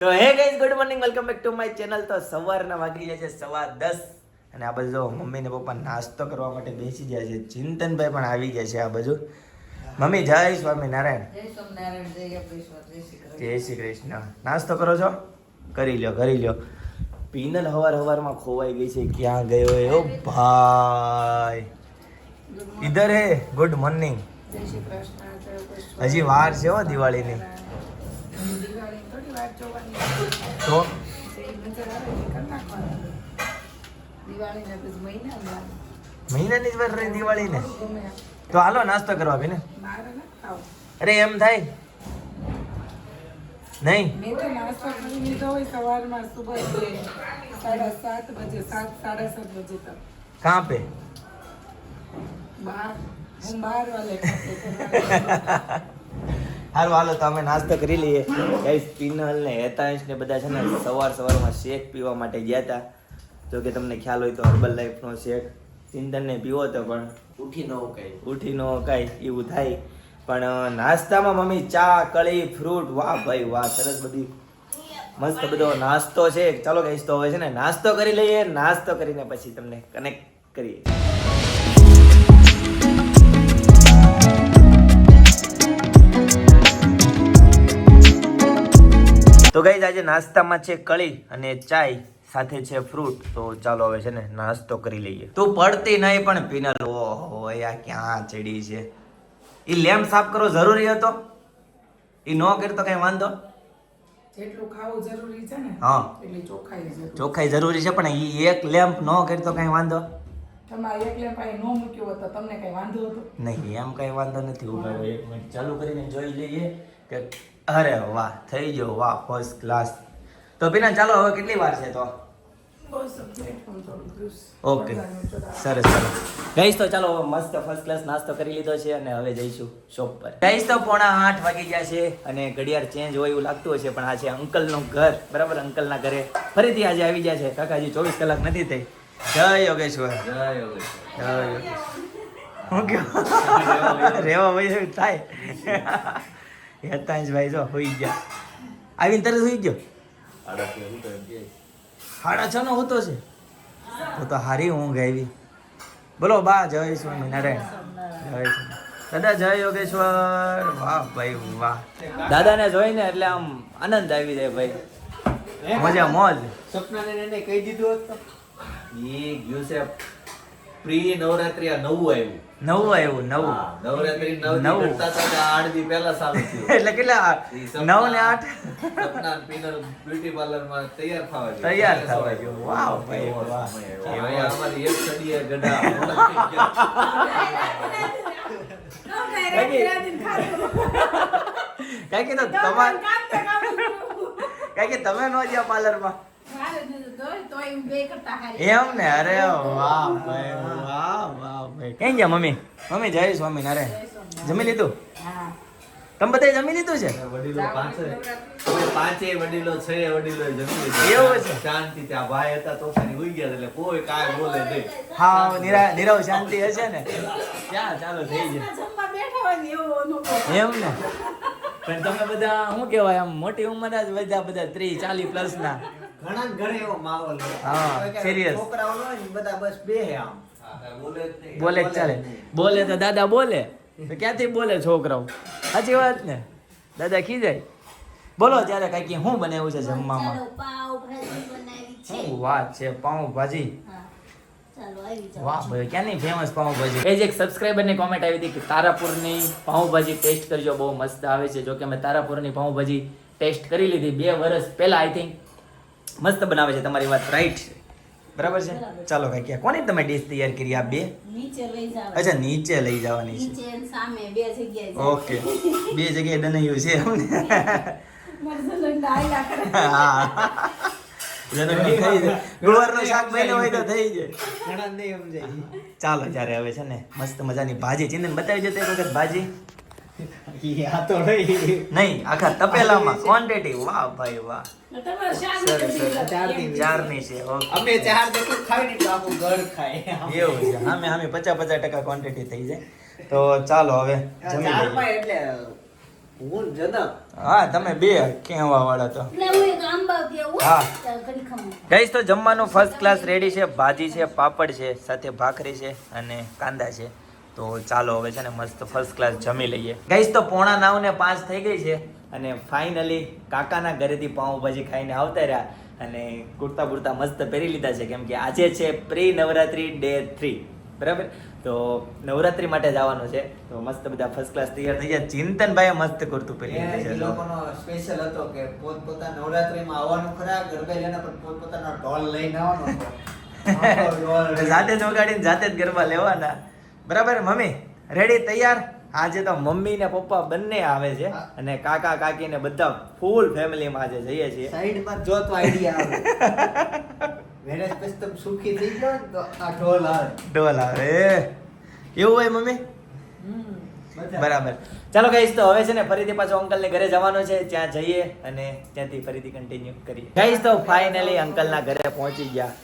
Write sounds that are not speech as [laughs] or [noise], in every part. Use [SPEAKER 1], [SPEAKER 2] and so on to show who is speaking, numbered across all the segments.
[SPEAKER 1] તો hey guys good morning welcome back to my channel તો સવારના વાગી જાય છે સવા દસ. અને આ બાજુ જો મમ્મી ને પપ્પા નાસ્તો કરવા માટે બેસી ગયા છે. ચિંતનભાઈ પણ આવી ગયા છે આ બાજુ. મમ્મી જય સ્વામી નારાયણ
[SPEAKER 2] જય સ્વામિનારાયણ જય શ્રી કૃષ્ણ
[SPEAKER 1] નાસ્તો કરો છો? કરી લ્યો કરી લ્યો. પીનલ હવાર હવારમાં ખોવાઈ ગઈ છે. ક્યાં ગયો એ? ઓ ભાઈ. ઇધર હે ગુડ મોર્નિંગ
[SPEAKER 2] શ્રી કૃષ્ણ
[SPEAKER 1] હજી વાર છે હો દિવાળીની.
[SPEAKER 2] દિવાળી થોડી વાર જોવાની.
[SPEAKER 1] તો મહિનાની જ વાર રહી દિવાળીને?
[SPEAKER 2] ગમે
[SPEAKER 1] તો હાલો નાસ્તો કરવા બેને
[SPEAKER 2] ના.
[SPEAKER 1] અરે એમ થાય? નહીં?
[SPEAKER 2] મેં તો નાસ્તો કરી લીધો હોય સવારમાં સુબહ સાડા સાત બજે સાત સાડા સાત બજે તક
[SPEAKER 1] કાં પે
[SPEAKER 2] બાર હું બાર વાલે [laughs] ખાતે
[SPEAKER 1] હાલો હાલો તો અમે નાસ્તો કરી લઈએ. ગાઈસ પિનલ ને હેતાંશ ને બધા છે ને સવાર સવારમાં શેક પીવા માટે ગયા હતા જો કે તમને ખ્યાલ હોય તો હર્બલ લાઈફનો શેક. ને પીવો તો પણ.
[SPEAKER 3] ઉઠી ન કાંઈ
[SPEAKER 1] ઉઠી ન કાંઈ એવું થાય. પણ નાસ્તામાં મમ્મી ચા કળી ફ્રૂટ વાહ ભાઈ વાહ સરસ બધી મસ્ત બધો નાસ્તો છે. ચાલો ગાઈસ તો હવે છે ને નાસ્તો કરી લઈએ નાસ્તો કરીને પછી તમને કનેક્ટ કરીએ. તો ગઈ આજે નાસ્તામાં છે કળી અને ચાય સાથે છે ફ્રૂટ તો ચાલો હવે છે ને નાસ્તો કરી લઈએ. તું પડતી નહીં પણ પીનલ ઓહો આ ક્યાં ચડી છે? એ લેમ્પ સાફ કરવો જરૂરી હતો? એ ન કરતો કઈ વાંધો?
[SPEAKER 2] જેટલું ખાવું જરૂરી છે ને
[SPEAKER 1] હા.
[SPEAKER 2] એટલી ચોખ્ખાઈ જરૂરી.
[SPEAKER 1] જરૂરી છે પણ એ એક લેમ્પ ન કરતો કઈ વાંધો?
[SPEAKER 2] તમારે એકલે પાસે ન મૂક્યો હોત તમને કઈ વાંધો હતો?
[SPEAKER 1] નહીં એમ કઈ વાંધો નથી. મિનિટ ચાલુ કરીને જોઈ લઈએ કે અરે વાહ થઈ ગયો વાહ ફર્સ્ટ ક્લાસ તો પીના ચાલો હવે કેટલી વાર છે તો? ઓકે સરસ સરસ. ગઈશ તો ચાલો હવે મસ્ત ફર્સ્ટ ક્લાસ નાસ્તો કરી લીધો છે અને હવે જઈશું શોપ પર. ગઈશ તો પોણા આઠ વાગી ગયા છે અને ઘડિયાળ ચેન્જ હોય એવું લાગતું હશે પણ આ છે અંકલનું ઘર. બરાબર? અંકલના ઘરે. ફરીથી આજે આવી ગયા છે. કાકાજી ચોવીસ કલાક નથી થઈ. જય યોગેશ્વર.
[SPEAKER 3] જય યોગેશ્વર.
[SPEAKER 1] જય યોગેશ્વર. હું કયો [laughs] રેવા ભાઈ થાય. હેતાંશ ભાઈ જો હોઈ ગયા. આવીને તરત હોઈ ગયો?
[SPEAKER 3] આડત્રીસ હું તો
[SPEAKER 1] સાડા છ નો હોતો છે? તો તો હારી ઊંઘ આવી. બોલો બા જય સ્વામિનારાયણ જય સ્વામિનારાયણ. દાદા જય યોગેશ્વર. વાહ ભાઈ વાહ. દાદાને જોઈને એટલે આમ આનંદ આવી જાય ભાઈ. મજા મોજ.
[SPEAKER 3] સપનાને એને કહી દીધું હતું એ ગયું છે પ્રી નવરાત્રી આ નવું આવ્યું.
[SPEAKER 1] નવું આવ્યું નવું.
[SPEAKER 3] નવરાત્રી નવ આઠ દી પહેલા ચાલુ થયું.
[SPEAKER 1] એટલે કેટલા? નવ ને આઠ?
[SPEAKER 3] સપના બ્યુટી પાર્લરમાં તૈયાર થવા
[SPEAKER 1] તૈયાર થવા. વાહ ભાઈ, વાહ.
[SPEAKER 3] અમારી એક [laughs] ગયા.
[SPEAKER 1] કઈ કે તો તમાર કઈ કે તમે નો જ્યાં પાર્લરમાં? એમ ને અરે વાહ ભાઈ વાહ વાહ ભાઈ. કઈ ગયા મમ્મી? મમ્મી જય સ્વામિનારાયણ જમી લીધું? તમે બધા જમી લીધું છે?
[SPEAKER 3] વડીલો પાંચે. પાંચે વડીલો છે વડીલો જમી લીધું.
[SPEAKER 1] એવું છે?
[SPEAKER 3] શાંતિ ત્યાં ભાઈ હતા તો ઉઈ ગયા એટલે કોઈ કાય બોલે નહીં.
[SPEAKER 1] હા નિરા નિરવ શાંતિ હશે ને? ક્યાં ચાલો થઈ જાય એમ ને? પણ તમે બધા શું કહેવાય આમ મોટી ઉંમરના જ બધા બધા ત્રીસ ચાલીસ પ્લસ ના
[SPEAKER 4] ઘણા ને ઘરે એવો માહોલ
[SPEAKER 1] હા, સિરિયસ
[SPEAKER 4] છોકરાઓ ન બધા બસ બેહે આમ.
[SPEAKER 3] બોલે
[SPEAKER 1] બોલે ચાલે. બોલે તો દાદા બોલે. તો ક્યાંથી બોલે છોકરાઓ? સાચી વાત ને? દાદા ખીજાય. બોલો ત્યારે કઈ શું બનાવ્યું છે જમવામાં?
[SPEAKER 5] પાવભાજી બનાવી છે.
[SPEAKER 1] શું વાત છે પાઉં ભાજી?
[SPEAKER 5] હા. ચાલો આવી
[SPEAKER 1] વાહ ભાઈ ક્યાંની ફેમસ પાઉંભાજી એ જ એક સબસ્ક્રાઇબર કોમેન્ટ આવી હતી કે તારાપુરની પાઉંભાજી ટેસ્ટ કરજો બહુ મસ્ત આવે છે. જો કે અમે તારાપુરની પાઉંભાજી ટેસ્ટ કરી લીધી બે વર્ષ પહેલા આઈ થિંક મસ્ત બનાવે છે તમારી વાત રાઈટ છે. બરાબર છે? ચાલો ભાઈ ક્યાં? કોની તમે ડિશ તૈયાર કરી આ બે?
[SPEAKER 5] નીચે લઈ જાવ
[SPEAKER 1] અચ્છા નીચે લઈ જવાની છે.
[SPEAKER 5] નીચે સામે બે જગ્યાએ.
[SPEAKER 1] ઓકે. બે જગ્યાએ બનાવ્યું છે
[SPEAKER 2] અમને.
[SPEAKER 1] હા ગુવારનું શાક બન્યું હોય તો થઈ જાય.
[SPEAKER 4] ઘણા નહીં સમજાય.
[SPEAKER 1] ચાલો જ્યારે હવે છે ને મસ્ત મજાની ભાજી. ચિંતન બતાવી જતો એક વખત ભાજી.
[SPEAKER 4] નહીં.
[SPEAKER 1] નહીં આખા તપેલામાં ક્વોન્ટિટી વાહ ભાઈ વાહ.
[SPEAKER 2] તમારે શાક
[SPEAKER 1] સરસ,
[SPEAKER 2] નથી
[SPEAKER 1] સરસ.
[SPEAKER 2] લાગતું.
[SPEAKER 4] ચારની
[SPEAKER 1] ચારની છે
[SPEAKER 4] અમે ચાર જેટલું ખાઈ ને તો આખું ઘર ખાય.
[SPEAKER 1] એવું છે. આમે આમે પચાસ પચાસ ટકા ક્વોન્ટિટી થઈ જાય. તો ચાલો હવે જમી લઈએ.
[SPEAKER 4] એટલે હું જનક.
[SPEAKER 1] હા તમે બે કહેવા વાળા તો.
[SPEAKER 5] એટલે હું કેવું
[SPEAKER 1] ગઈશ તો જમવાનું ફર્સ્ટ ક્લાસ રેડી છે ભાજી છે પાપડ છે સાથે ભાખરી છે અને કાંદા છે. તો ચાલો હવે છે ને મસ્ત ફર્સ્ટ ક્લાસ જમી લઈએ. ગઈશ તો પોણા નવ ને પાંચ થઈ ગઈ છે અને ફાઇનલી કાકાના ઘરેથી પાઉંભાજી ખાઈને આવતા રહ્યા અને કુર્તા બુર્તા મસ્ત પહેરી લીધા છે. કેમ કે આજે છે પ્રી નવરાત્રી ડે થ્રી બરાબર? તો નવરાત્રી માટે જવાનું છે. તો મસ્ત બધા ફર્સ્ટ ક્લાસ તૈયાર થઈ ગયા. ચિંતનભાઈએ મસ્ત કુર્તું પહેરી લીધું છે.
[SPEAKER 4] લોકોનો સ્પેશિયલ હતો કે પોતપોતા નવરાત્રીમાં આવવાનું ખરા ગરબે લઈને પણ પોતપોતાનો ઢોલ લઈને આવવાનો [laughs]
[SPEAKER 1] જાતે જ વગાડીને જાતે જ ગરબા લેવાના. બરાબર? મમ્મી રેડી તૈયાર? આજે તો મમ્મી ને પપ્પા બંને આવે છે અને કાકા કાકી ને બધા ફૂલ ફેમિલીમાં આજે જઈએ છીએ.
[SPEAKER 4] સાઈડમાં જો તો આઈડિયા આવે. વેરેસ પછી તમે સુખી થઈ ગયો તો આ ઢોલ આવે.
[SPEAKER 1] ઢોલ આવે. એવું હોય મમ્મી? બરાબર. ચાલો ગાઈસ તો હવે છે ને ફરીથી પાછો અંકલ ને ઘરે જવાનો છે. ત્યાં જઈએ અને ત્યાંથી ફરીથી કન્ટિન્યુ કરીએ. ગાઈસ તો ફાઇનલી અંકલ ના ઘરે પહોંચી ગયા.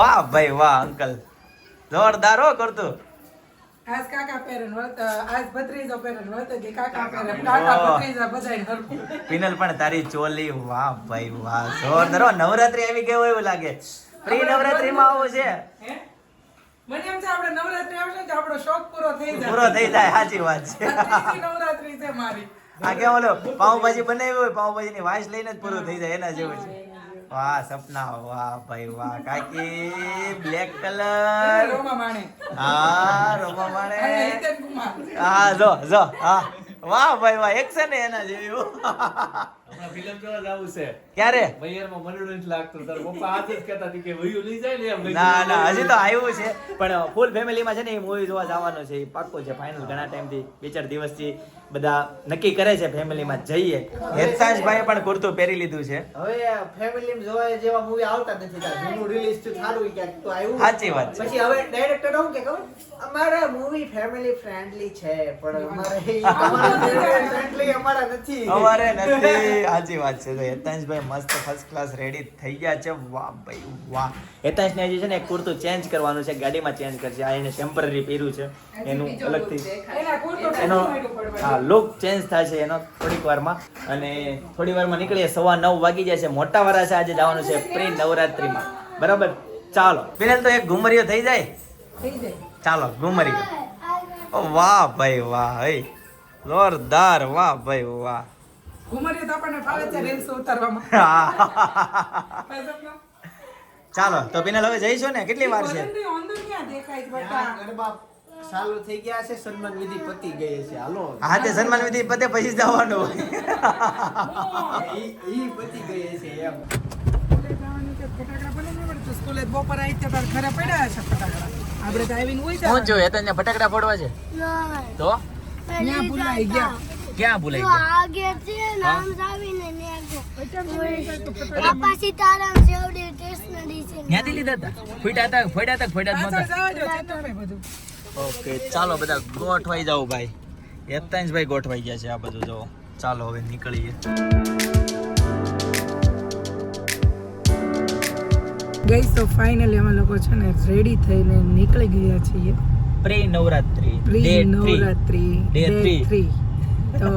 [SPEAKER 1] વાહ ભાઈ વાહ અંકલ. જોરદાર હો કરતું.
[SPEAKER 2] આજ કાકા પહેરણ વળત આજ ભત્રીજો પહેરણ વળત કે કાકા પહેરણ કાકા ભત્રીજા બધાય હરખું.
[SPEAKER 1] પિનલ પણ તારી ચોલી વાહ ભાઈ વાહ. જોરદાર. નવરાત્રી આવી ગયો એવું લાગે. પ્રી નવરાત્રી માં આવો છે.
[SPEAKER 2] મને એમ છે આપણે નવરાત્રી આવશે તો આપણો શોખ પૂરો થઈ જાય.
[SPEAKER 1] પૂરો થઈ જાય સાચી વાત છે.
[SPEAKER 2] નવરાત્રી છે મારી.
[SPEAKER 1] આ કેમ ઓલો પાઉંભાજી બનાવી હોય પાઉંભાજી ની વાસ લઈને જ પૂરું થઈ જાય એના જેવું છે. વાહ સપના. વાહ ભાઈ વાહ. કાકી બ્લેક કલર
[SPEAKER 2] રોમા માણે.
[SPEAKER 1] હા રોમા માણે. હા જો જો હા. વાહ ભાઈ વાહ. ને એના જેવી.
[SPEAKER 3] હમણાં જોવા જાવું છે.
[SPEAKER 1] ક્યારે?
[SPEAKER 3] મૈયરમાં મને લાગતું. તારા પપ્પા આજ જ કહેતા કે વયું લઈ જાય ને એમ
[SPEAKER 1] ના ના હજી તો આવ્યું છે. પણ ફૂલ ફેમિલીમાં છે ને એ મૂવી જોવા જવાનું છે. એ પાક્કો છે. ફાઇનલ ઘણા ટાઈમથી બે ચાર દિવસથી બધા નક્કી કરે છે ફેમિલીમાં જઈએ. હેતાંશભાઈએ પણ કુર્તું પહેરી લીધું છે.
[SPEAKER 4] હવે ફેમિલી જોવા જેવા મૂવી આવતા નથી. જૂનું રિલીઝ થયું સારું ક્યાંક તો આવ્યું.
[SPEAKER 1] સાચી વાત
[SPEAKER 4] પછી હવે ડાયરેક્ટર શું કે કહું અમારા મૂવી ફેમિલી ફ્રેન્ડલી છે પણ અમારે [laughs] અમારા નથી.
[SPEAKER 1] અમારે નથી. સાચી વાત છે. તો હેતાંશભાઈ મસ્ત ફર્સ્ટ ક્લાસ રેડી થઈ ગયા છે. વાહ ભાઈ વાહ. હેતાંશને હજી છે ને એક કુર્તું ચેન્જ કરવાનું છે. ગાડીમાં ચેન્જ કરશે. આ એને ટેમ્પરરી પહેર્યું છે. એનું અલગથી
[SPEAKER 2] એનો
[SPEAKER 1] હા લુક ચેન્જ થશે એનો થોડીક વારમાં. અને થોડી વારમાં નીકળીએ. સવા નવ વાગી જાય છે. મોટા વાળા છે. આજે જવાનું છે પ્રી નવરાત્રીમાં. બરાબર? ચાલો. પેલા તો એક ઘુમરીઓ થઈ જાય? ચાલો ઘુમરીઓ. વાહ ભાઈ વાહ હે જોરદાર વાહ ભાઈ વાહ.
[SPEAKER 2] ઘુમરીઓ તો આપણને ફાવે છે રીલ્સ ઉતારવામાં.
[SPEAKER 1] ચાલો તો પિનલ હવે જઈશું ને? કેટલી વાર છે?
[SPEAKER 4] ચાલુ થઈ ગયા છે સન્માન વિધિ પતી ગઈ છે. હાલો.
[SPEAKER 1] હા તે સન્માન વિધિ પતે પછી જવાનું
[SPEAKER 4] ઈ ઈ પતી ગઈ છે એમ.
[SPEAKER 2] ફટાકડા
[SPEAKER 1] ફોડવા છે. તો?
[SPEAKER 2] ભૂલાઈ ગયા.
[SPEAKER 1] ક્યાં ભૂલાઈ ગયા?
[SPEAKER 6] આગે છે નામ જાવીને ને પાપા સીતારામ જેવડી ટેશનરી છે
[SPEAKER 1] ન્યાથી લીધા હતા? ફોટા તક ફોટા હતા
[SPEAKER 2] ફોટા બધું.
[SPEAKER 1] ઓકે ચાલો બધા ગોઠવાઈ જાઓ ભાઈ. યતાંશ ભાઈ ગોઠવાઈ ગયા છે આ બધું જો ચાલો હવે નીકળીએ.
[SPEAKER 2] ગઈ તો ફાઇનલી અમે લોકો છે ને રેડી થઈને નીકળી ગયા છીએ.
[SPEAKER 1] Pre Navratri
[SPEAKER 2] pre Navratri day 3 તો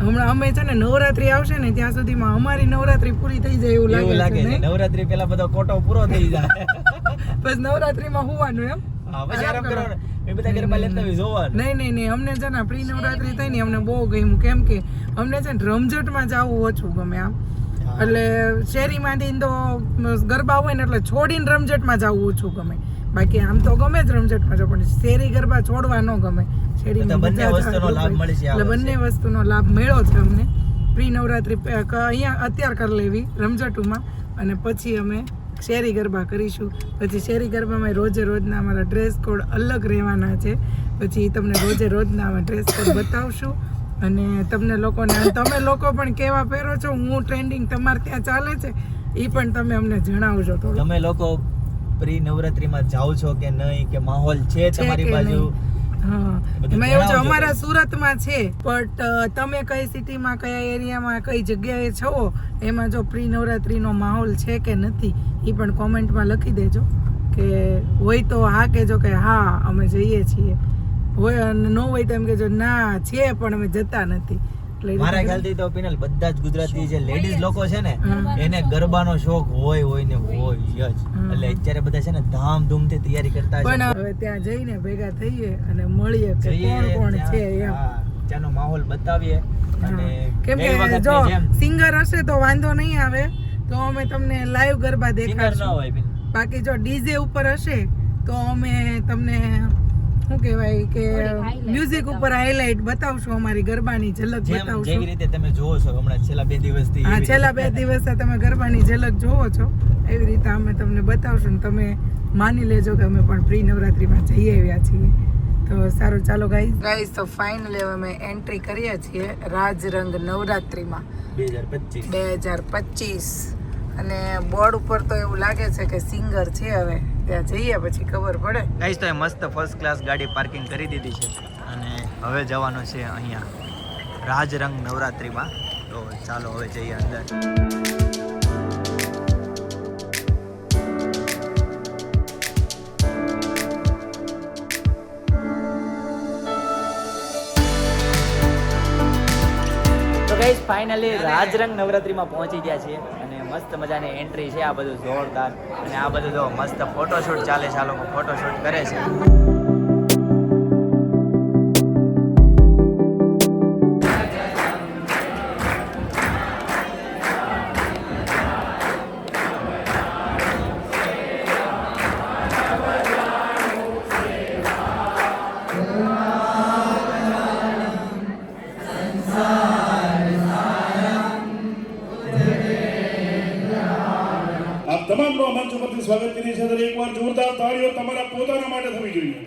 [SPEAKER 2] હમણાં અમે છે ને નવરાત્રી આવશે ને ત્યાં સુધીમાં અમારી નવરાત્રી પૂરી થઈ જાય એવું
[SPEAKER 1] લાગે
[SPEAKER 2] લાગે છે.
[SPEAKER 1] નવરાત્રી પેલા બધો કોટો પૂરો થઈ જાય. [laughs]
[SPEAKER 2] બસ નવરાત્રીમાં હોવાનું એમ?
[SPEAKER 1] પછી આરામ કરવાનો. એ બધા ગરબા લેતા હોય જોવાનું.
[SPEAKER 2] નહીં નહીં નહીં. અમને છે ને પ્રી નવરાત્રી થઈ ને અમને બહુ ગમ્યું. કેમ કે અમને છે ને રમઝટમાં જવું ઓછું ગમે આમ. એટલે શેરીમાંથી તો ગરબા હોય ને એટલે છોડીને રમઝટમાં જવું ઓછું ગમે. બાકી આમ તો ગમે જ રમઝટમાં જો પણ શેરી ગરબા છોડવા ન ગમે. શેરી
[SPEAKER 1] બંને વસ્તુનો લાભ મળી છે
[SPEAKER 2] એટલે બંને વસ્તુનો લાભ મળ્યો છે અમને. પ્રી નવરાત્રી અહીંયા અત્યાર કરી લેવી રમઝટુમાં. અને પછી અમે શેરી ગરબા કરીશું. પછી શેરી ગરબામાં રોજે રોજના અમારા ડ્રેસ કોડ અલગ રહેવાના છે. પછી તમને રોજે રોજના અમે ડ્રેસ કોડ બતાવશું. અને તમને લોકોને તમે લોકો પણ કેવા પહેરો છો? હું ટ્રેન્ડિંગ તમારે ત્યાં ચાલે છે? એ પણ તમે અમને જણાવજો થોડું
[SPEAKER 1] તમે લોકો પ્રી નવરાત્રીમાં જાઓ છો કે નહીં કે માહોલ છે તમારી બાજુ?
[SPEAKER 2] એમાં એવું છે અમારા સુરતમાં છે બટ તમે કઈ સિટીમાં કયા એરિયામાં કઈ જગ્યાએ છો એમાં જો પ્રી નવરાત્રીનો માહોલ છે કે નથી એ પણ કોમેન્ટમાં લખી દેજો. કે હોય તો હા કેજો કે હા અમે જઈએ છીએ. હોય ન હોય તો એમ કહેજો ના છે પણ અમે જતા નથી.
[SPEAKER 1] મારા ખ્યાલથી તો પિનલ બધા જ ગુજરાતી જે લેડીઝ લોકો છે ને એને ગરબાનો શોખ હોય હોય ને હોય જ. એટલે અત્યારે બધા છે ને ધામધૂમથી તૈયારી કરતા છે.
[SPEAKER 2] પણ હવે ત્યાં જઈને ભેગા થઈએ અને મળીએ કે
[SPEAKER 1] જઈએ
[SPEAKER 2] કોણ કોણ છે એમ.
[SPEAKER 1] ત્યાંનો માહોલ બતાવીએ અને
[SPEAKER 2] કેમ કે જો સિંગર હશે તો વાંધો નહીં આવે તો અમે તમને લાઈવ ગરબા દેખાડશું. બાકી જો ડીજે ઉપર હશે તો અમે તમને શું કહેવાય કે મ્યુઝિક ઉપર હાઇલાઇટ બતાવશું અમારી ગરબાની ઝલક
[SPEAKER 1] જેમ જેવી રીતે તમે જોવો છો હમણાં છેલ્લા બે દિવસથી
[SPEAKER 2] હા છેલ્લા બે દિવસ તમે ગરબાની ઝલક જોવો છો એવી રીતે અમે તમને બતાવશું ને તમે માની લેજો કે અમે પણ પ્રી નવરાત્રિમાં જઈ આવ્યા છીએ. તો સારું ચાલો ગાઈસ ગાઈસ તો ફાઇનલી અમે એન્ટ્રી કરીએ છીએ રાજરંગ નવરાત્રિમાં.
[SPEAKER 1] 2025
[SPEAKER 2] બે હજાર પચીસ. અને બોર્ડ ઉપર તો એવું લાગે છે કે સિંગર છે હવે. ત્યાં જઈએ પછી ખબર પડે.
[SPEAKER 1] ગાઈસ તો એ મસ્ત ફર્સ્ટ ક્લાસ ગાડી પાર્કિંગ કરી દીધી છે. અને હવે જવાનું છે અહીંયા રાજરંગ નવરાત્રિમાં. તો ચાલો હવે જઈએ અંદર. તો ગાઈસ ફાઇનલી રાજરંગ નવરાત્રિમાં પહોંચી ગયા છીએ. મસ્ત મજાની એન્ટ્રી છે આ બધું જોરદાર. અને આ બધું જો મસ્ત ફોટોશૂટ ચાલે છે, આ લોકો ફોટોશૂટ કરે છે.
[SPEAKER 7] તમામનું મંચ ઉપરથી સ્વાગત કરીએ છીએ. ત્યારે એકવાર જોરદાર તાળીઓ તમારા પોતાના માટે થવી જોઈએ.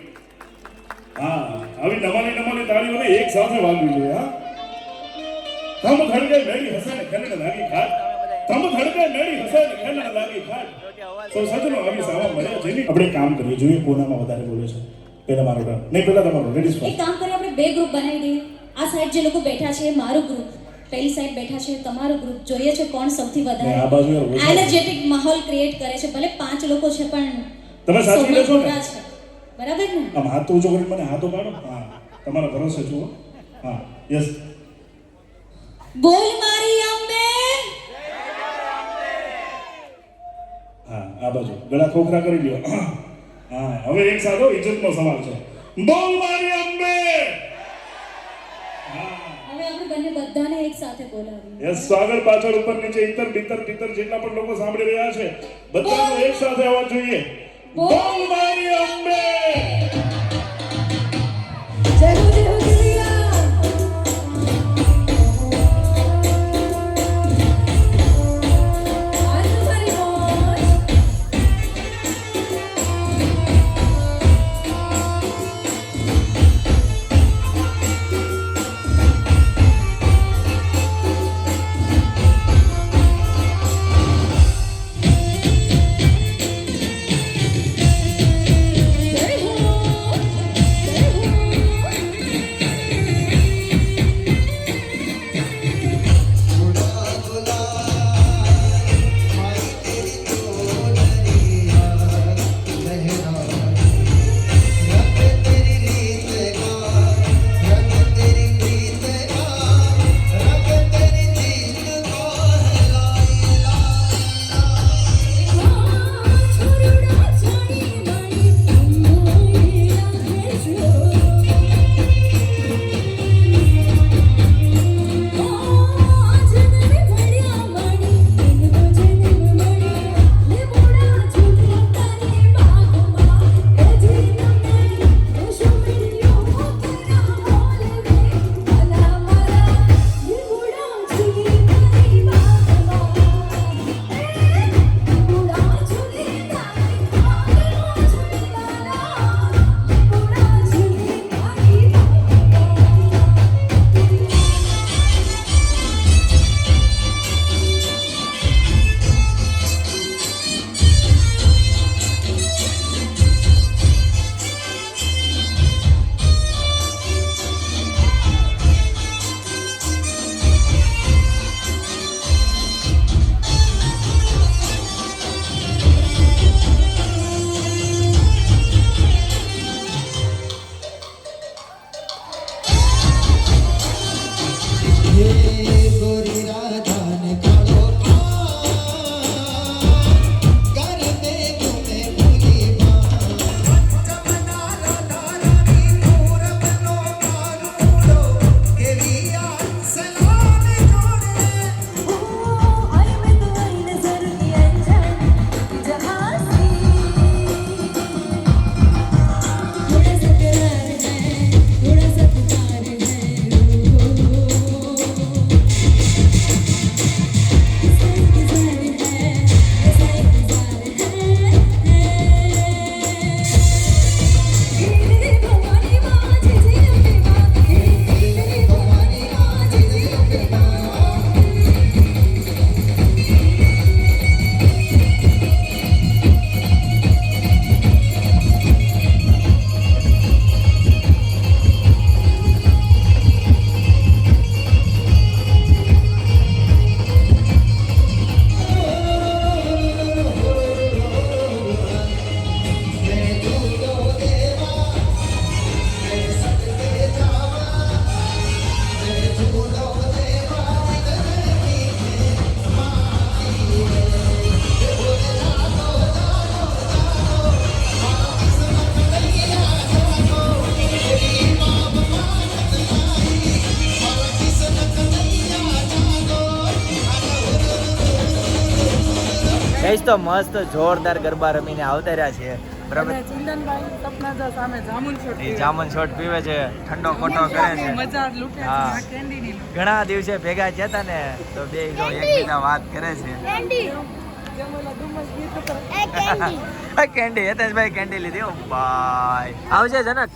[SPEAKER 7] હા, આવી નમાલી નમાલી તાળીઓને એક સાથે વાગવી જોઈએ, હા. તમ ખડકે મેળી હસન ને લાગી ખાટ તમ ખડકે મેળી હસન ને લાગી ખાટ તો સજનો આવી સાવા મળ્યા જેની આપણે કામ કરીએ જોઈએ, કોનામાં વધારે બોલે છે. પહેલા મારો. નહીં, પહેલા તમારો. લેડીઝ
[SPEAKER 5] એક કામ કરીએ આપણે બે ગ્રુપ બનાવી દઈએ. આ સાઈડ જે લોકો બેઠા છે, મારું ગ્રુપ પેલી સાઈડ બેઠા છે તમારું ગ્રુપ જોઈએ છે કોણ સૌથી વધારે? એનર્જેટિક માહોલ ક્રિએટ કરે છે ભલે પાંચ લોકો છે પણ
[SPEAKER 7] તમે સાચી લેશો ને?
[SPEAKER 5] બરાબર ને?
[SPEAKER 7] આમ હાથ તો ઊંચો કરીને મને હાથો પાડો. હા તમારા ભરોસે જુઓ હા યસ
[SPEAKER 5] બોલ મારી અંબે!
[SPEAKER 7] હા આ બાજુ. ગળા ખોખરા કરી લ્યો. હા હવે એક સાદો ઇજ્જતનો સવાલ છે. બોલ મારી અંબે!
[SPEAKER 5] આપણે બંને બધાને એક સાથે બોલાવીએ
[SPEAKER 7] યસ આગળ પાછળ ઉપર નીચે ઇતર ભીતર ભીતર જેટલા પણ લોકો સાંભળી રહ્યા છે બધાનો એક સાથે આવવા જોઈએ. બોલ. મારી અંબે!
[SPEAKER 5] જય
[SPEAKER 1] ગઈશ તો મસ્ત જોરદાર ગરબા રમીને આવતા રહ્યા છે બરાબર
[SPEAKER 2] અને ચિંતનભાઈ સપના જો સામે જામુન શોટ
[SPEAKER 1] એ જામન શોટ પીવે છે ઠંડો ખોટો કરે છે.
[SPEAKER 2] મજા લૂંટે છે
[SPEAKER 1] હા. ઘણા દિવસે ભેગા થયા હતા ને તો બે જો એકબીજા વાત કરે છે.
[SPEAKER 6] કેન્ડી.
[SPEAKER 1] હેતેશભાઈ [laughs] કેન્ડી લીધી ઓ આવજે જનક.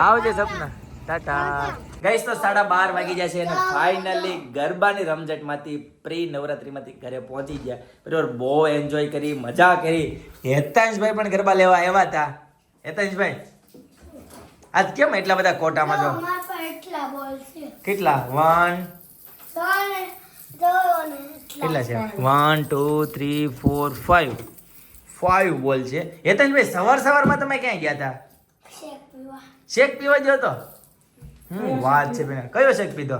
[SPEAKER 1] આવજે સપના. ટાટા. ગઈસ તો સાડા બાર વાગી જાય છે અને ફાઇનલી ગરબાની રમઝટમાંથી પ્રી નવરાત્રીમાંથી ઘરે પહોંચી ગયા. બરોબર બહુ એન્જોય કરી મજા કરી. હેતાંશભાઈ પણ ગરબા લેવા આવ્યા હતા. હેતાંશભાઈ આજ કેમ એટલા બધા કોટામાં છો? કેટલા? વન કેટલા છે? One two three four five five ball છે. હેતાંશભાઈ સવાર સવારમાં તમે ક્યાં ગયા હતા?
[SPEAKER 6] શેક પીવા.
[SPEAKER 1] શેક પીવા ગયો તો? હું વાત છે બેન. કયો શેક પીધો?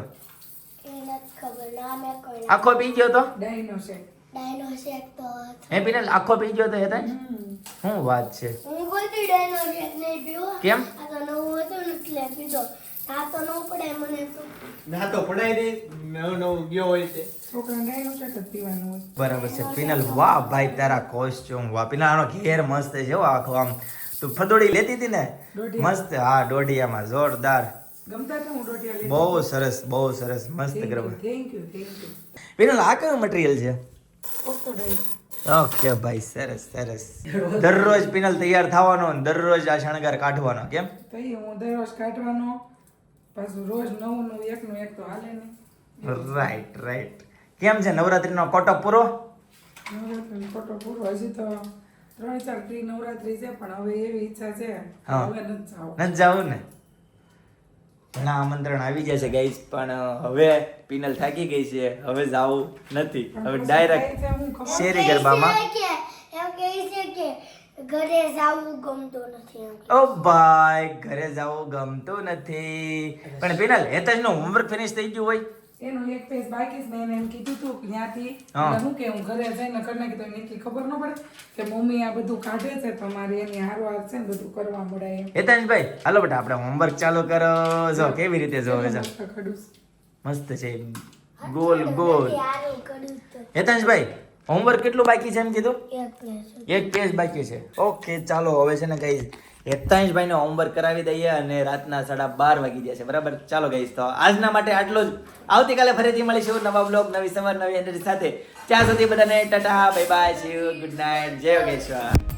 [SPEAKER 6] એ નથી ખબર ના મેં કોઈ
[SPEAKER 1] આખો પી ગયો તો?
[SPEAKER 2] ડાયનો શેક.
[SPEAKER 6] ડાયનો શેક તો
[SPEAKER 1] હે પીને આખો પી ગયો તો હેતાંશ શું વાત છે.
[SPEAKER 6] હું કોઈ ડાયનો શેક નહીં પીવો.
[SPEAKER 1] કેમ?
[SPEAKER 6] આ તો નવું હતું એટલે પીધો. આ તો ન પડાય મને તો.
[SPEAKER 4] ના તો પડાય દે. નવ નવ ગયો હોય તે.
[SPEAKER 2] છોકરાને ડાયનો શેક જ પીવાનું હોય.
[SPEAKER 1] બરાબર છે. પીનલ વાહ ભાઈ તારા કોસ્ટ્યુમ વાહ. પિનલ આનો ઘેર મસ્ત છે હો આખો આમ. તું ફદોડી લેતી હતી ને? મસ્ત હા દોઢિયામાં જોરદાર. બહુ સરસ બહુ સરસ મસ્ત
[SPEAKER 2] Thank thank
[SPEAKER 1] you
[SPEAKER 2] thank you thank
[SPEAKER 1] આ કયો મટીરિયલ છે. ઓકે ભાઈ સરસ સરસ. દરરોજ પિનલ તૈયાર થવાનો અને દરરોજ આ શણગાર કાઢવાનો કેમ?
[SPEAKER 2] તો હું દરરોજ કાઢવાનો પાછું રોજ નવું નવું એકનું એક તો હાલે ને
[SPEAKER 1] રાઈટ રાઈટ કેમ છે નવરાત્રીનો કોટો પૂરો?
[SPEAKER 2] નવરાત્રીનો ફોટો પૂરો. હજી તો ત્રણ ચાર ત્રી નવરાત્રી છે પણ હવે એવી ઈચ્છા છે
[SPEAKER 1] હા.
[SPEAKER 2] હવે નથી જાવ.
[SPEAKER 1] નથી જવું ને? ઘણા આમંત્રણ આવી જાય છે ગાઈસ પણ હવે પિનલ થાકી ગઈ છે. હવે જાવું નથી. હવે ડાયરેક્ટ શેરી ગરબામાં.
[SPEAKER 6] ઘરે જવું ગમતું નથી
[SPEAKER 1] ઓ ભાઈ ઘરે જવું ગમતું નથી. પણ પિનલ હેતજનું હોમવર્ક ફિનિશ થઈ ગયું હોય.
[SPEAKER 2] એનું એક પેજ બાકી છે મેં એને એમ કીધું તું ત્યાંથી
[SPEAKER 1] હું.
[SPEAKER 2] કે હું ઘરે જઈને કરી નાખી તો એને એટલી ખબર ન પડે કે મમ્મી આ બધું કાઢે છે તમારે એની હારવાર છે બધું કરવા મળે એમ.
[SPEAKER 1] હેતાંશભાઈ હાલો બેટા આપણે હોમવર્ક ચાલુ કરો. જો કેવી રીતે જોવે છે?
[SPEAKER 2] મસ્ત
[SPEAKER 1] છે. Goal goal. હેતાંશભાઈ હોમવર્ક કેટલું બાકી છે એમ કીધું?
[SPEAKER 6] એક પેજ
[SPEAKER 1] એક પેજ બાકી છે. ઓકે ચાલો હવે છે ને કઈ હેતાંશભાઈને હોમવર્ક કરાવી દઈએ અને રાતના સાડા બાર વાગી ગયા છે. બરાબર? ચાલો ગઈશ તો આજના માટે આટલો જ. આવતીકાલે ફરીથી મળીશું નવા બ્લોગ નવી સમર નવી એનર્જી સાથે. ત્યાં સુધી બધાને tata bye bye see good night જય યોગેશ્વર.